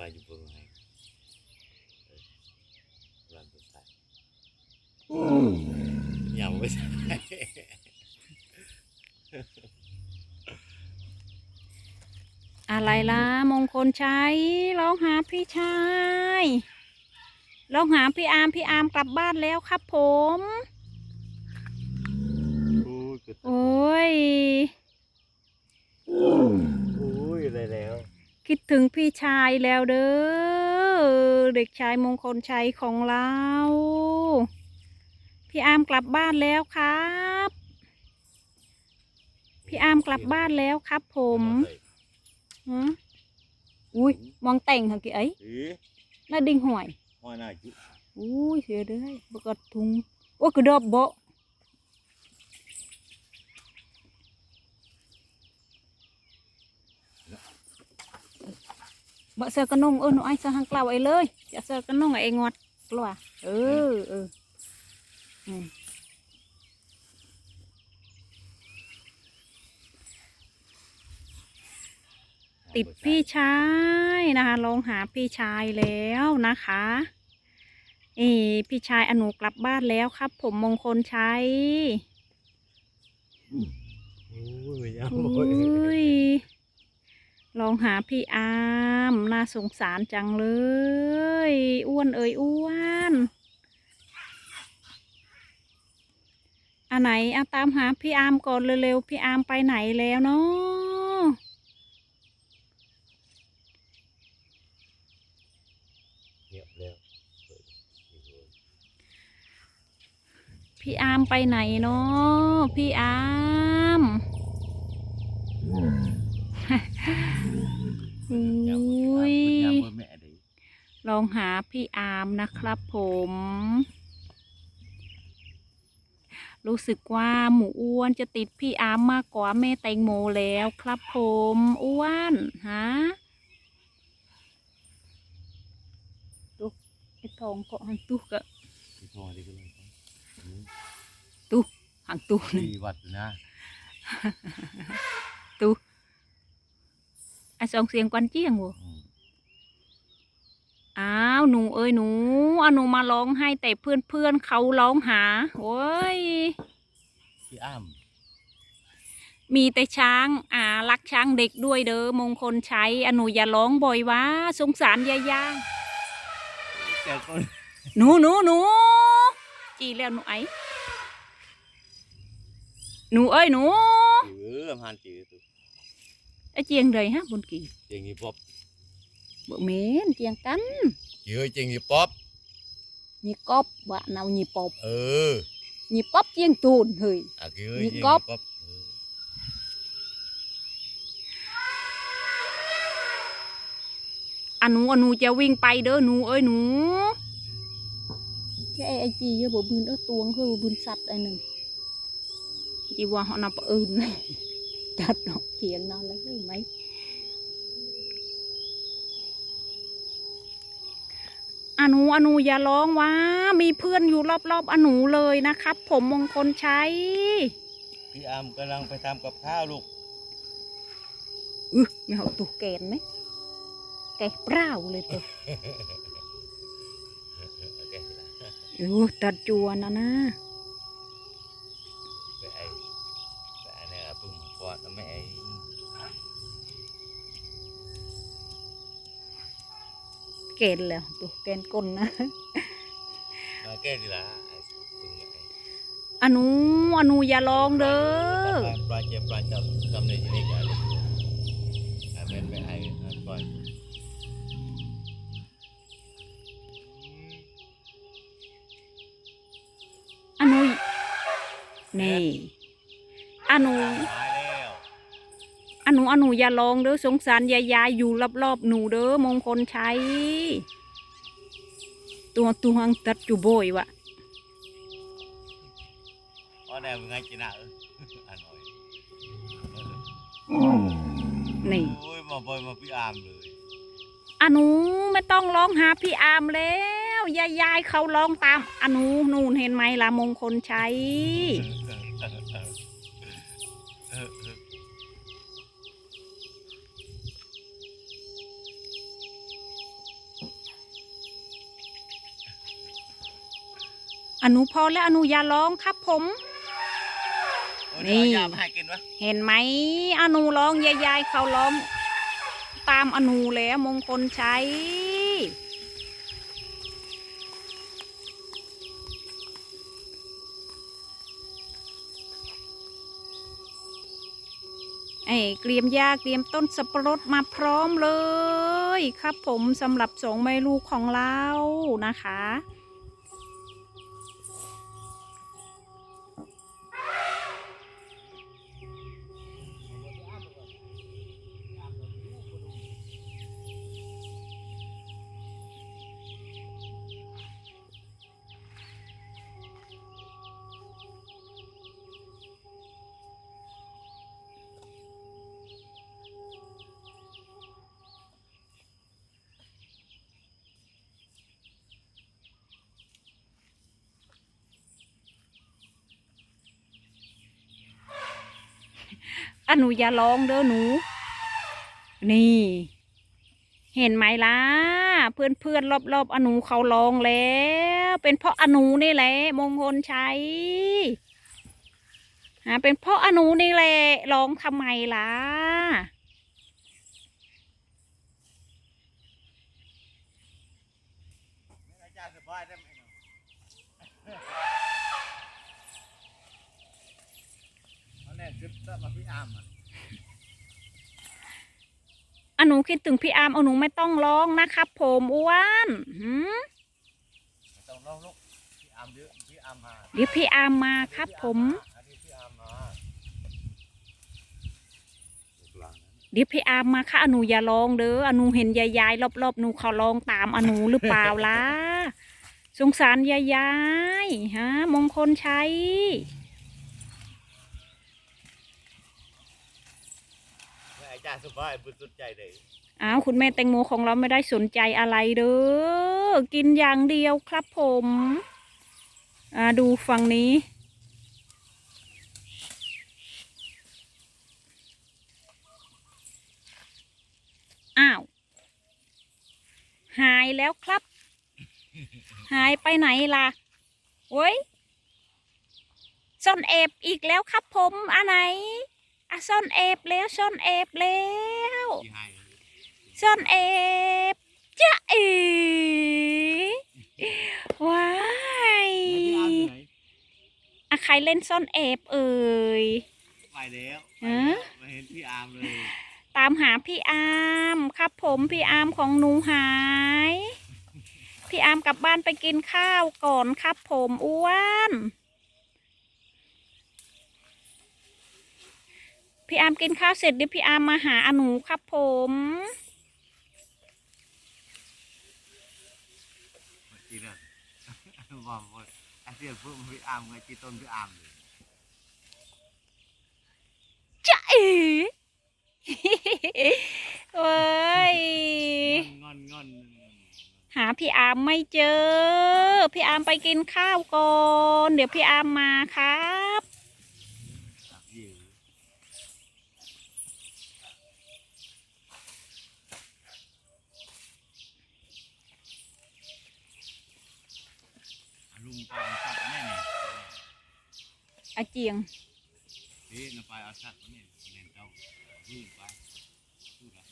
ลาอยู่บนไงลานตัวใส่ยำไม่ใช่อะไรล่ะมงคลชัยร้องหาพี่ชายร้องหาพี่อามพี่อามกลับบ้านแล้วครับผมอู้ยก็โอ้ย อู้ยอะไรแล้ว คิดถึงพี่ชายแล้วเด้อเด็กชายมงคลชัยของเรา พี่อามกลับบ้านแล้วครับ พี่อามกลับบ้านแล้วครับผมฮะอุ้ยมองแต่งเหรอกี่ไอ้เอ๊ะน่าดิ่งห่วยห้อยหน้าจุอุ้ยเสียเด้ยบกดทุงโอ้ยกระดอบโบ บะเสือกระนงเออหนูไอ้เสือหังกล่าวไอ้เลยจะเสือกระนงไอ้งอดกลัวเออเอออืมติดพี่ชายนะคะลองหาพี่ชายแล้วนะคะเออพี่ชายอนุกลับบ้านแล้วครับ ผมมงคลชัยอู้ยยำอุโอ้ย้ยลองหาพี่อาม น่าสงสารจังเลย อ้วนเอ่ยอ้วน อันไหนเอาตามหาพี่อามก่อนเร็วๆ พี่อามไปไหนแล้วเนาะเงียบแล้วพี่อามไปไหนเนาะพี่อาม อุ้ยยำว่าแม่ดิลองหาพี่อามนะครับผม รู้สึกว่าหมูอ้วนจะติดพี่อามมากกว่าแม่แตงโมแล้วครับผมอ้วนฮะตุกไอ้ทองก็หันตุกอะที่พอดีก็เลยหันตุกนึงดีวัดนะตุก ไอ้สองเสียงกวนเจียงวะอืมอ้าวหนูเอ้ยหนูเอาหนูมาร้องให้แต่เพื่อนเพื่อนๆเขาร้องหาโอ้ยพี่อ้ำมีแต่ช้างอ่ารักช้างเด็กด้วยเด้อมงคลชัยอะหนูอย่าร้องบ่อยวะสงสารยายาแกก็หนูหนูหนูจีแล้วหนูไอหนูเอ้ยหนูจื้อพันจื้อตัว ไอเจียงเลยฮะบนกี่เจงนี่ป๊อปบ่เมนเจียงกันจื้อเจงนี่ป๊อปนี่กอบวะเนานี่ปอบเออนี่ปอบเจียงตูนเฮ้ยอะจื้อนี่เจงก๊อปป๊อปเอออะหนูอะหนูจะวิ่งไปเด้อหนูเอ้ยหนูแค่ไอจีเยอะบ่บืนเอ้อตวงคือบ่บืนสัตว์ไอหนึ่งจีว่าเขานับอื่น จัดดอกเทียงนอนแล้วเฮ้ยไหมอนูอนูอย่าร้องวะมีเพื่อนอยู่รอบๆอะหนูเลยนะครับ ผมมงคลชัยพี่อ้ำกำลังไปทำกับข้าวลูกอือไม่เอาตุกแกนไหมแกเปล่าเลยตัวโอเคละโอ้ตัดจวนนะนะ ไปไอ้ไปไอ้เนี่ยปุ่มปอด แล้วไม่ไอ้แกนแล้วตัวแกนก้นนะมาแก้ดีละไอ้ปุ่มไอ้อนุอนุอย่าลองเด้อปลาเจ็บปลาจับทำในที่นี่กันไอ้เป็นไปไอ้ปล่อยอนุนี่อนุ ตายแล้วอนุอนุอย่าลองเด้อสงสารยายยายอยู่รอบๆหนูเด้อมงคลชัยตัวตัวหังตัดจูโบยวะอ๋อแนวไงจีน่าเอออันหน่อยนี่โอ้ยมาบ่อยมาพี่อามเลยอนุไม่ต้องร้องหาพี่อามแล้วยายยายเขาร้องตามอนุนู่นเห็นไหมล่ะมงคลชั อนุพอและอนุอย่าร้องครับผมโอ้ยเดี๋ยวนี่เอายามาให้กินวะเห็นไหมอนุร้องยายๆเขาร้องตามอนุแล้วมงคลชัยไอ้เกรียมยาเกรียมต้นสับปะรดมาพร้อมเลย ครับผมสำหรับสองแม่ลูกของเรานะคะ อะหนูอย่าร้องเด้อหนู นี่ เห็นไหมล่ะ เพื่อนเพื่อนรอบๆอบอนูเขาร้องแล้ว เป็นเพราะอนูนี่แหละ มงคลชัยฮะเป็นเพราะอนูนี่แหละร้องทำไมล่ะสบายได้ไหม อน่ซึบซะมาพี่อามอะอนูคิดถึงพี่อามอนูไม่ต้องร้องนะครับ ผมอ้วนหืมไม่ต้องร้องลูกพี่อามเยอะพี่อามมาเดี๋ยวพี่อามมาครับ ผมอันนี้พี่อามมาเดี๋ยวพี่อามมาค่ะอนูอย่าร้องเด้ออนูเห็นยายยายรอบๆหนูเขาร้องตามอนูหรือเปล่าล่ะสงสารยายายฮะมงคลชัย แม่อา จาสบายบุญสุดใจเลยอ้าวคุณแม่แตงโมของเราไม่ได้สนใจอะไรเด้อกินอย่างเดียวครับผมอ่าดูฝั่งนี้ อ้าว หายแล้วครับ หายไปไหนล่ะโอ้ยซ่อนเอบอีกแล้วครับผมอันไหน อะซ่อนเอบแล้วซ่อนเอบแล้วที่ให้ซ่อนเอฟจะเอว้ายแล้วพี่อามอยู่ไหนอะใครเล่นซ่อนเอฟเอ่ยไปแล้วฮะไปเห็นพี่อามเลย ตามหาพี่อาร์มครับผมพี่อาร์มของหนูหายพี่อาร์มกลับบ้านไปกินข้าวก่อนครับผมอ้วน พี่อาร์มกินข้าวเสร็จเดี๋ยวพี่อาร์มมาหาอนูครับผมเมื่อกี้เนี่ยบอกว่าอาเซียนพูดพี่อามไงจีต้นพี่อามเลยจะเอ๋เว้ยงอนงอนหาพี่อาร์มไม่เจอ พี่อาร์มไปกินข้าวก่อน เดี๋ยวพี่อาร์มมาครับ ตักอยู่ลุงไปเอาสัตว์แน่เนี่ย อาเจียงนี่นไปอาสัตว์เนี่ยเล่นเจ้าลุงไปพูดละ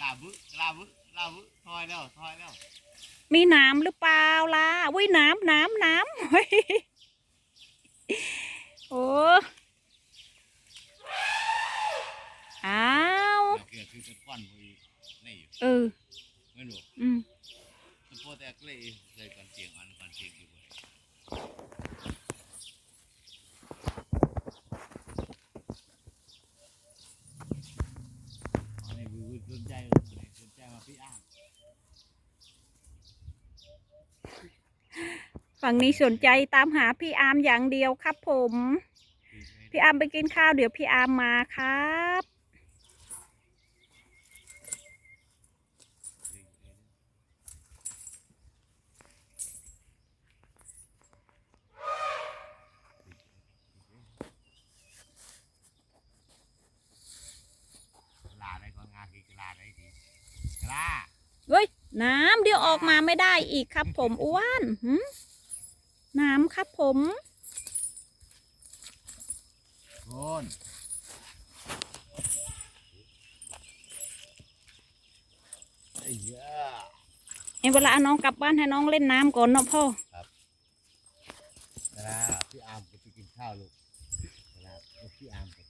ลาบึลาบึลาบึถอยแล้วถอยแล้วมีน้ำหรือเปล่าล่ะวิน้ำน้ำน้ำเฮ้ยโอ้อ้าวเกิดคือสะก้อนพอดีนี่อยู่เออไม่รู้อืม แตกเลยเลยก่อนเสียงอันก่อนเสียงอยู่บ่อันนี้คือสนใจสนใจมาพี่อ้างฝั่งนี้สนใจตามหาพี่อาร์มอย่างเดียวครับผม พี่อาร์มไปกินข้าวเดี๋ยวพี่อาร์มมาครับ ลาได้ก่อนงานกี่ลาได้ทีลาเฮ้ยน้ำเดี๋ยวออกมาไม่ได้อีกครับผมอ้วนหืมน้ำครับผมโอนไอ้ยาเอ้เวลาเอาน้องกลับบ้านให้น้องเล่นน้ำก่อนเนาะพ่อเวลาพี่อาร์มจะไปกินข้าวลูกเวลาพี่อาร์มจะ